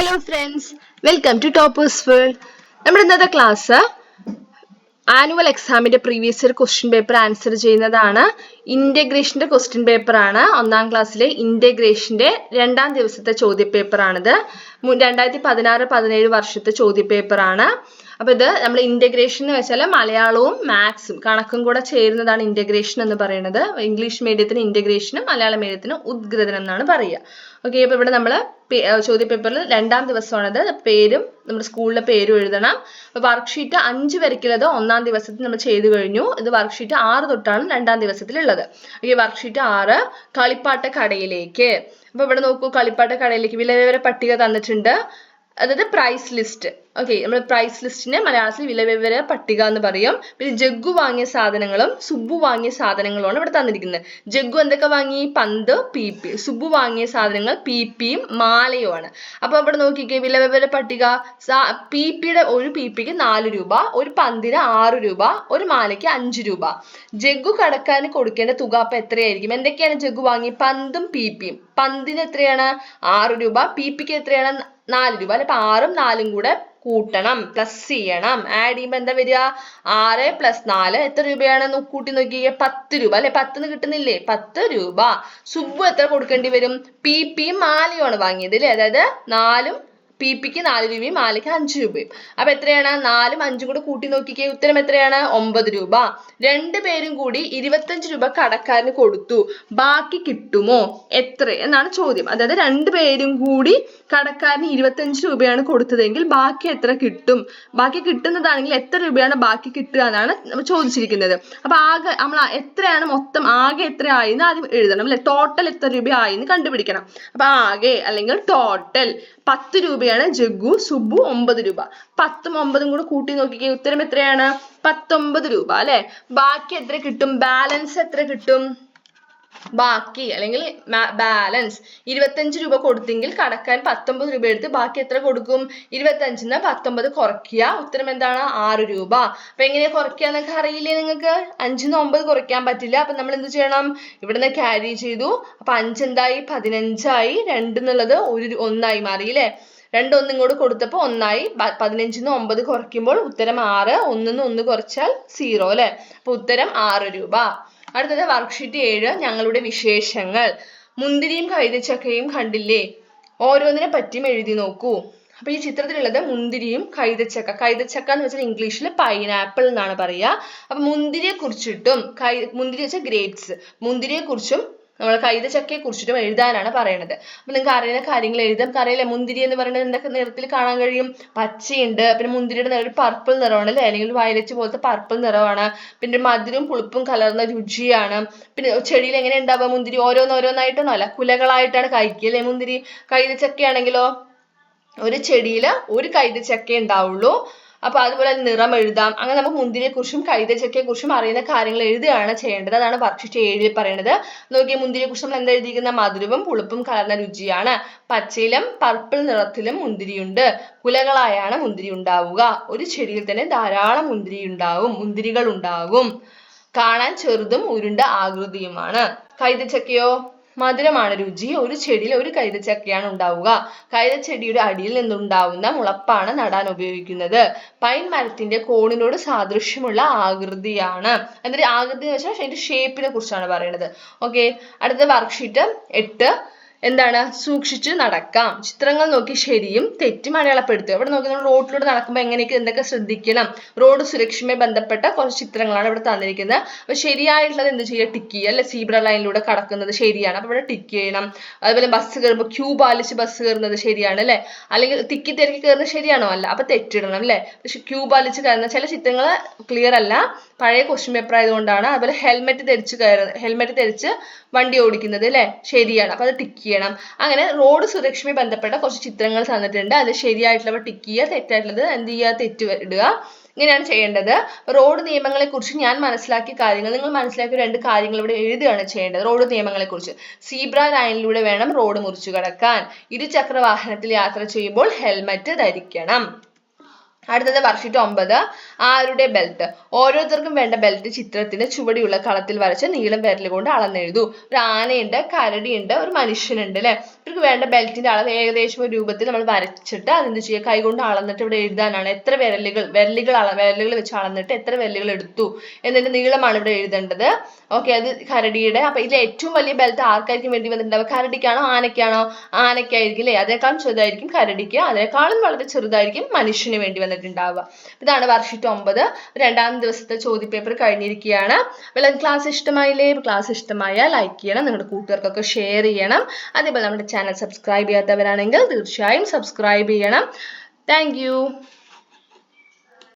Hello friends welcome to toppers world നമ്മുടെ ഇന്നത്തെ class annual എക്സാമിന്റെ previous year question paper answer ചെയ്യുന്നതാണ്. ഇന്റഗ്രേഷന്റെ ക്വസ്റ്റ്യൻ പേപ്പർ ആണ്. ഒന്നാം ക്ലാസ്സിലെ ഇന്റഗ്രേഷന്റെ രണ്ടാം ദിവസത്തെ ചോദ്യ പേപ്പർ ആണിത് രണ്ടായിരത്തി പതിനാറ് പതിനേഴ് വർഷത്തെ ചോദ്യപേപ്പറാണ്. അപ്പൊ ഇത് നമ്മൾ ഇന്റഗ്രേഷൻ എന്ന് വെച്ചാൽ മലയാളവും മാത്സും കണക്കും കൂടെ ചേരുന്നതാണ് ഇന്റഗ്രേഷൻ എന്ന് പറയുന്നത്. ഇംഗ്ലീഷ് മീഡിയത്തിന് ഇന്റഗ്രേഷനും മലയാള മീഡിയത്തിന് ഉദ്ഗ്രഥനം എന്നാണ് പറയുക. ഓക്കെ അപ്പൊ ഇവിടെ നമ്മൾ ചോദ്യ പേപ്പറിൽ രണ്ടാം ദിവസമാണത്. പേരും നമ്മുടെ സ്കൂളിലെ പേരും എഴുതണം. അപ്പൊ വർക്ക്ഷീറ്റ് അഞ്ച് വരയ്ക്കുള്ളത് ഒന്നാം ദിവസത്തിൽ നമ്മൾ ചെയ്തു കഴിഞ്ഞു. ഇത് വർക്ക്ഷീറ്റ് ആറ് തൊട്ടാണ് രണ്ടാം ദിവസത്തിലുള്ളത്. ഈ വർക്ക്ഷീറ്റ് ആറ് കളിപ്പാട്ട കടയിലേക്ക്. അപ്പൊ ഇവിടെ നോക്കൂ കളിപ്പാട്ട കടയിലേക്ക് വിലവിവര പട്ടിക തന്നിട്ടുണ്ട്. അതായത് പ്രൈസ് ലിസ്റ്റ് ഓക്കെ നമ്മൾ പ്രൈസ് ലിസ്റ്റിനെ മലയാളത്തിൽ വില വിവര പട്ടിക എന്ന് പറയും. പിന്നെ ജഗ്ഗു വാങ്ങിയ സാധനങ്ങളും സുബ്ബു വാങ്ങിയ സാധനങ്ങളുമാണ് ഇവിടെ തന്നിരിക്കുന്നത്. ജഗ്ഗു എന്തൊക്കെ വാങ്ങി? പന്ത് പി പി. സുബ്ബു വാങ്ങിയ സാധനങ്ങൾ പി പിയും മാലയുമാണ്. അപ്പൊ ഇവിടെ നോക്കിക്കേ വില വിവര പട്ടിക പി പിയുടെ ഒരു പി പിക്ക് നാല് രൂപ ഒരു പന്തിന് ആറ് രൂപ ഒരു മാലയ്ക്ക് അഞ്ച് രൂപ. ജഗ്ഗു കടക്കാരന് കൊടുക്കേണ്ട തുക അപ്പൊ എത്രയായിരിക്കും? എന്തൊക്കെയാണ് ജഗ്ഗു വാങ്ങി? പന്തും പി പിയും. പന്തിന് എത്രയാണ്? ആറ് രൂപ പി പിക്ക് എത്രയാണ്? നാല് രൂപ. അല്ലെ? അപ്പൊ ആറും നാലും കൂടെ കൂട്ടണം. പ്ലസ് ചെയ്യണം. ആഡ് ചെയ്യുമ്പോ എന്താ വരിക? ആറ് പ്ലസ് നാല് എത്ര രൂപയാണ്? കൂട്ടി നോക്കിയേ പത്ത് രൂപ. അല്ലെ? പത്തിന് കിട്ടുന്നില്ലേ? പത്ത് രൂപ. സുബ്ബു എത്ര കൊടുക്കേണ്ടി വരും? പി പി മാലയുമാണ് വാങ്ങിയത്. അല്ലേ? അതായത് നാലും പി പിക്ക് നാല് രൂപയും മാലയ്ക്ക് അഞ്ച് രൂപയും. അപ്പൊ എത്രയാണ്? നാലും അഞ്ചും കൂടെ കൂട്ടി നോക്കിക്കേ. ഉത്തരം എത്രയാണ്? ഒമ്പത് രൂപ. രണ്ടു പേരും കൂടി ഇരുപത്തഞ്ച് രൂപ കടക്കാരന് കൊടുത്തു. ബാക്കി കിട്ടുമോ? എത്ര? എന്നാണ് ചോദ്യം. അതായത് രണ്ടു പേരും കൂടി കടക്കാരന് ഇരുപത്തഞ്ച് രൂപയാണ് കൊടുത്തതെങ്കിൽ ബാക്കി എത്ര കിട്ടും? ബാക്കി കിട്ടുന്നതാണെങ്കിൽ എത്ര രൂപയാണ് ബാക്കി കിട്ടുക എന്നാണ് ചോദിച്ചിരിക്കുന്നത്. അപ്പൊ ആകെ നമ്മൾ എത്രയാണ് മൊത്തം? ആകെ എത്ര ആയിന്ന് ആദ്യം എഴുതണം അല്ലെ? ടോട്ടൽ എത്ര രൂപ ആയിന്ന് കണ്ടുപിടിക്കണം. അപ്പൊ ആകെ അല്ലെങ്കിൽ ടോട്ടൽ പത്ത് രൂപയാണ് ജഗ്ഗു സുബു ഒമ്പത് രൂപ. പത്തും ഒമ്പതും കൂടെ കൂട്ടി നോക്കിക്കേ ഉത്തരം എത്രയാണ്? പത്തൊമ്പത് രൂപ അല്ലെ? ബാക്കി എത്ര കിട്ടും? ബാലൻസ് എത്ര കിട്ടും? ബാക്കി അല്ലെങ്കിൽ ബാലൻസ്. ഇരുപത്തഞ്ച് രൂപ കൊടുത്തെങ്കിൽ കടക്കാൻ പത്തൊമ്പത് രൂപ എടുത്ത് ബാക്കി എത്ര കൊടുക്കും? ഇരുപത്തഞ്ചിന്ന് പത്തൊമ്പത് കുറയ്ക്കുക. ഉത്തരം എന്താണ്? ആറ് രൂപ. അപ്പൊ എങ്ങനെയാ കുറയ്ക്കുക എന്നൊക്കെ അറിയില്ലേ നിങ്ങൾക്ക്? അഞ്ചിന്ന് ഒമ്പത് കുറയ്ക്കാൻ പറ്റില്ല. അപ്പൊ നമ്മൾ എന്ത് ചെയ്യണം? ഇവിടുന്ന് ക്യാരി ചെയ്തു. അപ്പൊ അഞ്ചെന്തായി പതിനഞ്ചായി. രണ്ട് എന്നുള്ളത് ഒരു ഒന്നായി മാറി അല്ലേ? രണ്ട് ഒന്നും ഇങ്ങോട്ട് കൊടുത്തപ്പോൾ ഒന്നായി. പതിനഞ്ചിന്ന് ഒമ്പത് കുറയ്ക്കുമ്പോൾ ഉത്തരം ആറ് ഒന്നിന്ന് ഒന്ന് കുറച്ചാൽ സീറോ അല്ലെ? അപ്പൊ ഉത്തരം ആറ് രൂപ. അടുത്തത് വർക്ക്ഷീറ്റ് ഏഴ് ഞങ്ങളുടെ വിശേഷങ്ങൾ. മുന്തിരിയും കൈതച്ചക്കയും കണ്ടില്ലേ? ഓരോന്നിനെ പറ്റിയും എഴുതി നോക്കൂ. അപ്പൊ ഈ ചിത്രത്തിലുള്ളത് മുന്തിരിയും കൈതച്ചക്ക. കൈതച്ചക്ക എന്ന് വെച്ചാൽ ഇംഗ്ലീഷിൽ പൈനാപ്പിൾ എന്നാണ് പറയുക. അപ്പൊ മുന്തിരിയെ കുറിച്ചിട്ടും കൈ മുന്തിരി വെച്ചാൽ ഗ്രേപ്സ് മുന്തിരിയെ കുറിച്ചും നമ്മൾ കൈതച്ചക്കയെ കുറിച്ചിട്ടും എഴുതാനാണ് പറയുന്നത് അപ്പൊ നിങ്ങൾക്ക് അറിയുന്ന കാര്യങ്ങൾ എഴുതാം നമുക്ക് മുന്തിരി എന്ന് പറയുന്നത് എന്തൊക്കെ നിറത്തിൽ കാണാൻ കഴിയും? പച്ചയുണ്ട്. പിന്നെ മുന്തിരിയുടെ നിറം പർപ്പിൾ നിറമാണ് അല്ലേ? അല്ലെങ്കിൽ വയലറ്റ് പോലത്തെ പർപ്പിൾ നിറമാണ്. പിന്നെ മധുരവും പുളിപ്പും കലർന്ന രുചിയാണ്. പിന്നെ ചെടിയിൽ എങ്ങനെ ഉണ്ടാവുക? മുന്തിരി ഓരോന്നോരോന്നായിട്ടാണോ അല്ല. കുലകളായിട്ടാണ് കഴിക്കുക അല്ലേ മുന്തിരി? കൈതച്ചക്കയാണെങ്കിലോ ഒരു ചെടിയിൽ ഒരു കൈതച്ചക്ക ഉണ്ടാവുള്ളൂ. അപ്പൊ അതുപോലെ നിറം എഴുതാം. അങ്ങനെ നമുക്ക് മുന്തിരിയെ കുറിച്ചും കൈതച്ചക്കയെ കുറിച്ചും അറിയുന്ന കാര്യങ്ങൾ എഴുതുകയാണ് ചെയ്യേണ്ടത്. അതാണ് വർക്ക്ഷീറ്റ് ഏഴിൽ പറയുന്നത്. നോക്കി മുന്തിരിയെ കുറിച്ച് നമ്മൾ എന്താ എഴുതിയിരിക്കുന്ന മധുരവും പുളിപ്പും കലർന്ന രുചിയാണ്. പച്ചയിലും പർപ്പിൾ നിറത്തിലും മുന്തിരിയുണ്ട്. കുലകളായാണ് മുന്തിരി ഉണ്ടാവുക ഒരു ചെടിയിൽ തന്നെ ധാരാളം മുന്തിരി ഉണ്ടാവും മുന്തിരികൾ ഉണ്ടാകും കാണാൻ ചെറുതും ഉരുണ്ട ആകൃതിയുമാണ്. കൈതച്ചക്കയോ മധുരമാണ്. രുചി ഒരു ചെടിയിൽ ഒരു കൈതച്ചക്കയാണ് ഉണ്ടാവുക. കൈതച്ചെടിയുടെ അടിയിൽ നിന്നുണ്ടാവുന്ന മുളപ്പാണ് നടാൻ ഉപയോഗിക്കുന്നത്. പൈൻ മരത്തിന്റെ കോണിനോട് സാദൃശ്യമുള്ള ആകൃതിയാണ്. എന്നിട്ട് ആകൃതി എന്ന് വെച്ചാൽ അതിന്റെ ഷേപ്പിനെ കുറിച്ചാണ് പറയുന്നത്. ഓക്കെ അടുത്ത വർക്ക്ഷീറ്റ് എട്ട്. എന്താണ്? സൂക്ഷിച്ച് നടക്കാം. ചിത്രങ്ങൾ നോക്കി ശരിയും തെറ്റും അടയാളപ്പെടുത്തുക. ഇവിടെ നോക്കി നമ്മൾ റോഡിലൂടെ നടക്കുമ്പോൾ എങ്ങനെയൊക്കെ എന്തൊക്കെ ശ്രദ്ധിക്കണം? റോഡ് സുരക്ഷയുമായി ബന്ധപ്പെട്ട കുറച്ച് ചിത്രങ്ങളാണ് ഇവിടെ തന്നിരിക്കുന്നത്. അപ്പൊ ശരിയായിട്ടുള്ളത് എന്ത് ചെയ്യുക? ടിക്ക് ചെയ്യുക. അല്ലെ? സീബ്ര ലൈനിലൂടെ കടക്കുന്നത് ശരിയാണ്. അപ്പൊ ഇവിടെ ടിക്ക് ചെയ്യണം. അതുപോലെ ബസ് കയറുമ്പോൾ ക്യൂ പാലിച്ച് ബസ് കയറുന്നത് ശരിയാണ് അല്ലെ? അല്ലെങ്കിൽ തിക്കി തിരക്കി കയറുന്നത് ശരിയാണോ? അല്ല. അപ്പൊ തെറ്റിടണം അല്ലെ? പക്ഷെ ക്യൂ പാലിച്ച് കയറുന്ന ചില ചിത്രങ്ങൾ ക്ലിയർ അല്ല. പഴയ ക്വസ്റ്റ്യൻ പേപ്പർ ആയതുകൊണ്ടാണ്. അതുപോലെ ഹെൽമെറ്റ് ധരിച്ച് കയറുന്നത് ഹെൽമെറ്റ് ധരിച്ച് വണ്ടി ഓടിക്കുന്നത് അല്ലെ? ശരിയാണ്. അപ്പൊ അത് ടിക്ക് ചെയ്യണം. അങ്ങനെ റോഡ് സുരക്ഷയുമായി ബന്ധപ്പെട്ട കുറച്ച് ചിത്രങ്ങൾ തന്നിട്ടുണ്ട്. അത് ശരിയായിട്ടുള്ളവ ടിക്ക് ചെയ്യുക തെറ്റായിട്ടുള്ളത് എന്ത് ചെയ്യുക? തെറ്റ് ഇടുക. ഇങ്ങനെയാണ് ചെയ്യേണ്ടത്. റോഡ് നിയമങ്ങളെ കുറിച്ച് ഞാൻ മനസ്സിലാക്കിയ കാര്യങ്ങൾ നിങ്ങൾ മനസ്സിലാക്കിയ രണ്ട് കാര്യങ്ങൾ ഇവിടെ എഴുതുകയാണ് ചെയ്യേണ്ടത് റോഡ് നിയമങ്ങളെ കുറിച്ച് സീബ്ര ലൈനിലൂടെ വേണം റോഡ് മുറിച്ചു കടക്കാൻ. ഇരുചക്ര വാഹനത്തിൽ യാത്ര ചെയ്യുമ്പോൾ ഹെൽമറ്റ് ധരിക്കണം. അടുത്തത് വർഷീറ്റ് ഒമ്പത്. ആരുടെ ബെൽറ്റ് ഓരോരുത്തർക്കും വേണ്ട ബെൽറ്റ് ചിത്രത്തിന് ചുവടിയുള്ള കളത്തിൽ വരച്ച് നീളം വിരൽ കൊണ്ട് അളന്നെഴുതൂ. ഒരു ആനയുണ്ട് കരടിയുണ്ട് ഒരു മനുഷ്യനുണ്ട് അല്ലെ ഇവർക്ക് വേണ്ട ബെൽറ്റിന്റെ അളവ് ഏകദേശം ഒരു രൂപത്തിൽ നമ്മൾ വരച്ചിട്ട് അതെന്ത് ചെയ്യുക? കൈകൊണ്ട് അളന്നിട്ട് ഇവിടെ എഴുതാനാണ്. എത്ര വിരലുകൾ വിരലുകൾ അള വിരലുകൾ വെച്ച് അളന്നിട്ട് എത്ര വിരലുകൾ എടുത്തു എന്നിട്ട് നീളമാണ് ഇവിടെ എഴുതേണ്ടത്. ഓക്കെ അത് കരടിയുടെ. അപ്പൊ ഇതിൽ ഏറ്റവും വലിയ ബെൽറ്റ് ആർക്കായിരിക്കും വേണ്ടി വന്നിട്ടുണ്ടാവുക? കരടിക്കാണോ ആനയ്ക്കാണോ? ആനയ്ക്കായിരിക്കും അല്ലേ അതേക്കാളും ചെറുതായിരിക്കും കരടിക്ക്. അതിനേക്കാളും വളരെ ചെറുതായിരിക്കും മനുഷ്യന് വേണ്ടി വന്നിട്ടുണ്ടാവുക. ഇതാണ് വർഷീറ്റ് ഒമ്പത്. രണ്ടാം ദിവസത്തെ ചോദ്യപേപ്പർ കഴിഞ്ഞിരിക്കുകയാണ്. വെള്ളം ക്ലാസ് ഇഷ്ടമായില്ലേ? ക്ലാസ് ഇഷ്ടമായാൽ ലൈക്ക് ചെയ്യണം. നിങ്ങളുടെ കൂട്ടുകാർക്കൊക്കെ ഷെയർ ചെയ്യണം. അതേപോലെ നമ്മുടെ ചാനൽ സബ്സ്ക്രൈബ് ചെയ്യാത്തവരാണെങ്കിൽ തീർച്ചയായും സബ്സ്ക്രൈബ് ചെയ്യണം. താങ്ക്